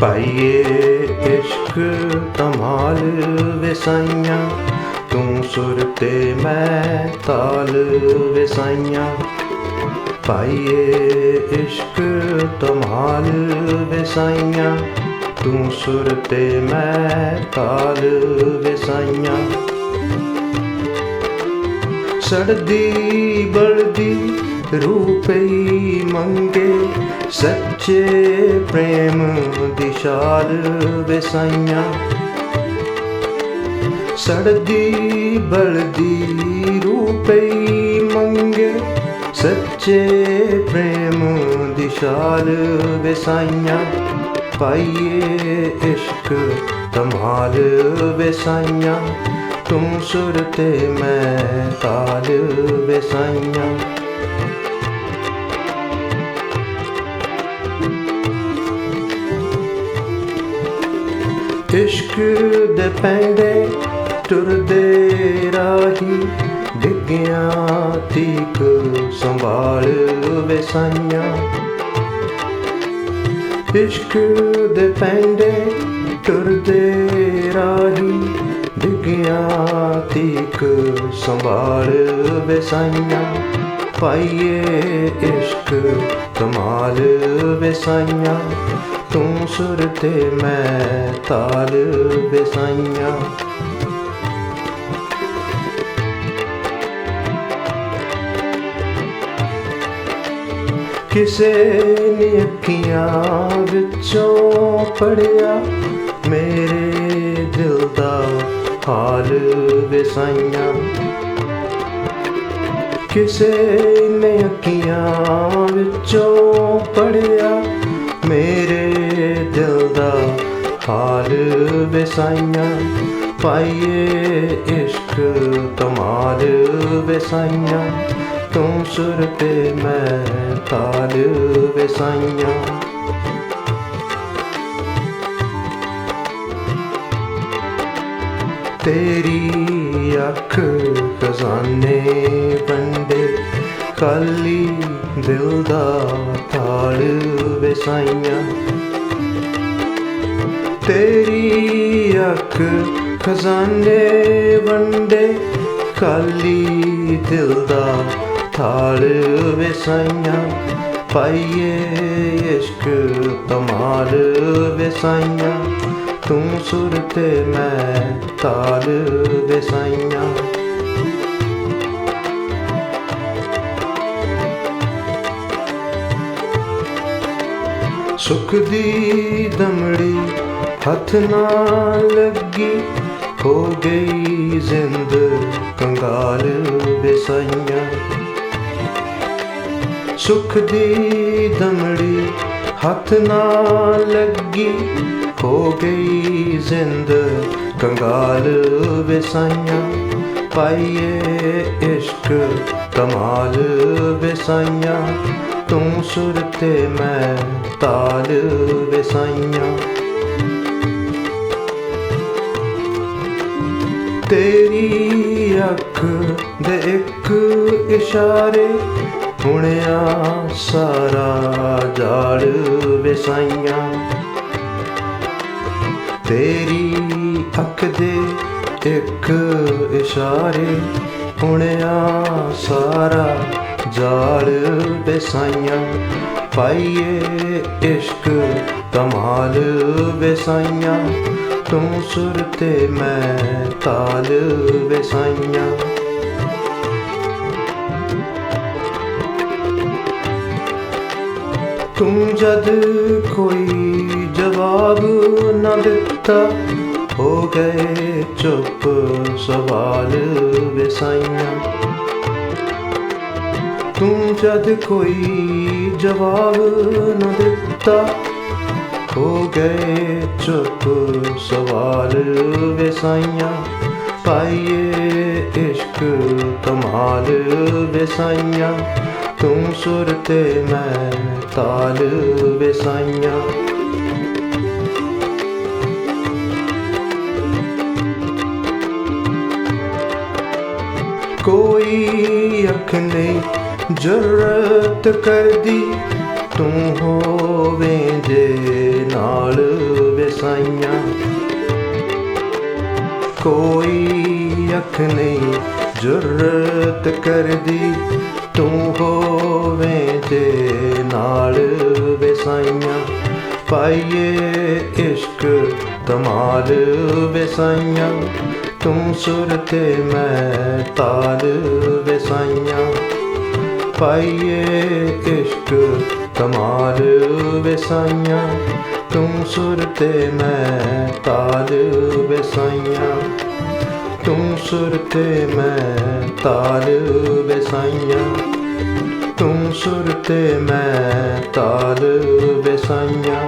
ਪਾਈਏ ਇਸ਼ਕ ਤਮਾਲ ਵਸਾਈਆਂ। ਤੂੰ ਸੁਰ ਤੇ ਮੈਂ ਤਾਲ ਵਸਾਈਆਂ। ਪਾਈਏ ਇਸ਼ਕ ਤਮਾਲ ਵਸਾਈਆਂ। ਤੂੰ ਸੁਰ ਤੇ ਮੈਂ ਤਾਲ ਵਸਾਈਆਂ। ਸੜਦੀ ਬਲਦੀ ਰੂਪਈ ਮੰਗੇ। ਸੱਚੇ ਪ੍ਰੇਮ ਦੀ ਸ਼ਾਲ ਵਸਾਈਆਂ। ਸੜਦੀ ਬਲਦੀ ਰੂਪਈ ਮੰਗੇ। ਸੱਚੇ ਪ੍ਰੇਮ ਦੀ ਸ਼ਾਲ ਵਸਾਈਆਂ। ਪਾਈਏ ਇਸ਼ਕ ਤਮਾਲ ਵਸਾਈਆਂ। ਤੂੰ ਸੁਰ ਤੇ ਮੈਂ ਤਾਲ ਵਸਾਈਆਂ। ਇਸ਼ਕ ਦੇ ਪੈਂਡੇ ਟੁਰਦੇ ਰਾਹੀ, ਡਿੱਗਿਆ ਤੀਕ ਸੰਭਾਲ ਵਸਾਈਆਂ ਇਸ਼ਕ ਦੇ ਪੈਂਡੇ ਟੁਰਦੇ ਰਾਹੀ, ਡਿੱਗਿਆ ਤੀਕ ਸੰਭਾਲ ਵਸਾਈਆਂ ਪਾਈਏ ਇਸ਼ਕ ਕਮਾਲ ਵਸਾਈਆਂ ਤੂੰ ਸੁਰ ਤੇ ਮੈਂ ਤਾਲ ਵਸਾਈਆਂ। ਕਿਸੇ ਨੇ ਅੱਖੀਆਂ ਵਿੱਚੋਂ ਪੜਿਆ ਮੇਰੇ ਦਿਲ ਦਾ ਹਾਲ ਵਸਾਈਆਂ। ਕਿਸੇ ਨੇ ਅੱਖੀਆਂ ਵਿੱਚੋਂ ਪੜਿਆ ਹਾਲ ਵਸਾਈਆਂ, ਪਾਈਏ ਇਸ਼ਕ ਕਮਾਲ ਵਸਾਈਆਂ। ਤੂੰ ਸੁਰ ਤੇ ਮੈਂ ਤਾਲ ਵਸਾਈਆਂ। ਤੇਰੀ ਅੱਖ ਖਜ਼ਾਨੇ ਵੰਡੇ, ਖਾਲੀ ਦਿਲ ਦਾ ਤਾਲ ਵਸਾਈਆਂ। ਤੇਰੀ ਅੱਖ ਖਜ਼ਾਨੇ ਵੰਡੇ, ਖਾਲੀ ਦਿਲ ਦਾ ਥਾਲ ਵਸਾਈਆਂ। ਪਾਈਏ ਇਸ਼ਕ ਤਮਾਲ ਵਸਾਈਆਂ। ਤੂੰ ਸੁਰ ਤੇ ਮੈਂ ਤਾਲ ਵਸਾਈਆਂ। ਸੁਖ ਦੀ ਦਮੜੀ ਹੱਥ ਨਾ ਲੱਗੀ ਹੋ ਗਈ ਜ਼ਿੰਦ, ਕੰਗਾਲ ਵਸਾਈਆਂ ਸੁਖ ਦੀ ਦਮੜੀ ਹੱਥ ਨਾ ਲੱਗੀ ਹੋ ਗਈ ਜ਼ਿੰਦ, ਕੰਗਾਲ ਵਸਾਈਆਂ ਪਾਈਏ ਇਸ਼ਕ, ਕਮਾਲ ਵਸਾਈਆਂ ਤੂੰ ਸੁਰ ਤੇ ਮੈਂ ਤਾਲ ਵਸਾਈਆਂ ਤੇਰੀ ਅੱਖ ਦੇ ਇੱਕ ਇਸ਼ਾਰੇ, ਹੁਣਿਆ ਸਾਰਾ ਜਾਲ ਵਸਾਈਆਂ। ਤੇਰੀ ਅੱਖ ਦੇ ਇੱਕ ਇਸ਼ਾਰੇ, ਹੁਣਿਆ ਸਾਰਾ ਜਾਲ ਵਸਾਈਆਂ। ਪਾਈਏ ਇਸ਼ਕ ਕਮਾਲ ਵਸਾਈਆਂ। ਤੂੰ ਸੁਰ ਤੇ ਮੈਂ ਤਾਲ ਵਸਾਈਆਂ। ਤੂੰ ਜਦ ਕੋਈ ਜਵਾਬ ਨਾ ਦਿੱਤਾ, ਹੋ ਗਏ ਚੁੱਪ ਸਵਾਲ ਵਸਾਈਆਂ। ਤੂੰ ਜਦ ਕੋਈ ਜਵਾਬ ਨਾ ਦਿੱਤਾ ਹੋ ਗਏ ਚੁੱਪ ਸਵਾਲ ਵਸਾਈਆਂ। ਪਾਈਏ ਇਸ਼ਕ ਕਮਾਲ ਵਸਾਈਆਂ। ਤੂੰ ਸੁਰ ਤੇ ਮੈਂ ਤਾਲ ਵਸਾਈਆਂ। ਕੋਈ ਅੱਖ ਨਹੀਂ ਜਰਤ ਕਰਦੀ। ਤੂੰ ਹੋਵੇਂ ਜੇ ਨਾਲ ਵਸਾਈਆਂ। ਕੋਈ ਅੱਖ ਨਹੀਂ ਜੁਰਤ ਕਰਦੀ, ਤੂੰ ਹੋਵੇਂ ਤੇ ਨਾਲ ਵਸਾਈਆਂ। ਪਾਈਏ ਇਸ਼ਕ ਤਮਾਲ ਵਸਾਈਆਂ, ਤੂੰ ਸੁਰ ਤੇ ਮੈਂ ਤਾਲ ਵਸਾਈਆਂ। ਪਾਈਏ ਇਸ਼ਕ ਕਮਾਲ ਵਸਾਈਆਂ। ਤੂੰ ਸੁਰ ਤੇ ਮੈਂ ਤਾਲ ਵਸਾਈਆਂ। ਤੂੰ ਸੁਰ ਤੇ ਮੈਂ ਤਾਲ ਵਸਾਈਆਂ। ਤੂੰ ਸੁਰ ਤੇ ਮੈਂ ਤਾਲ ਵਸਾਈਆਂ।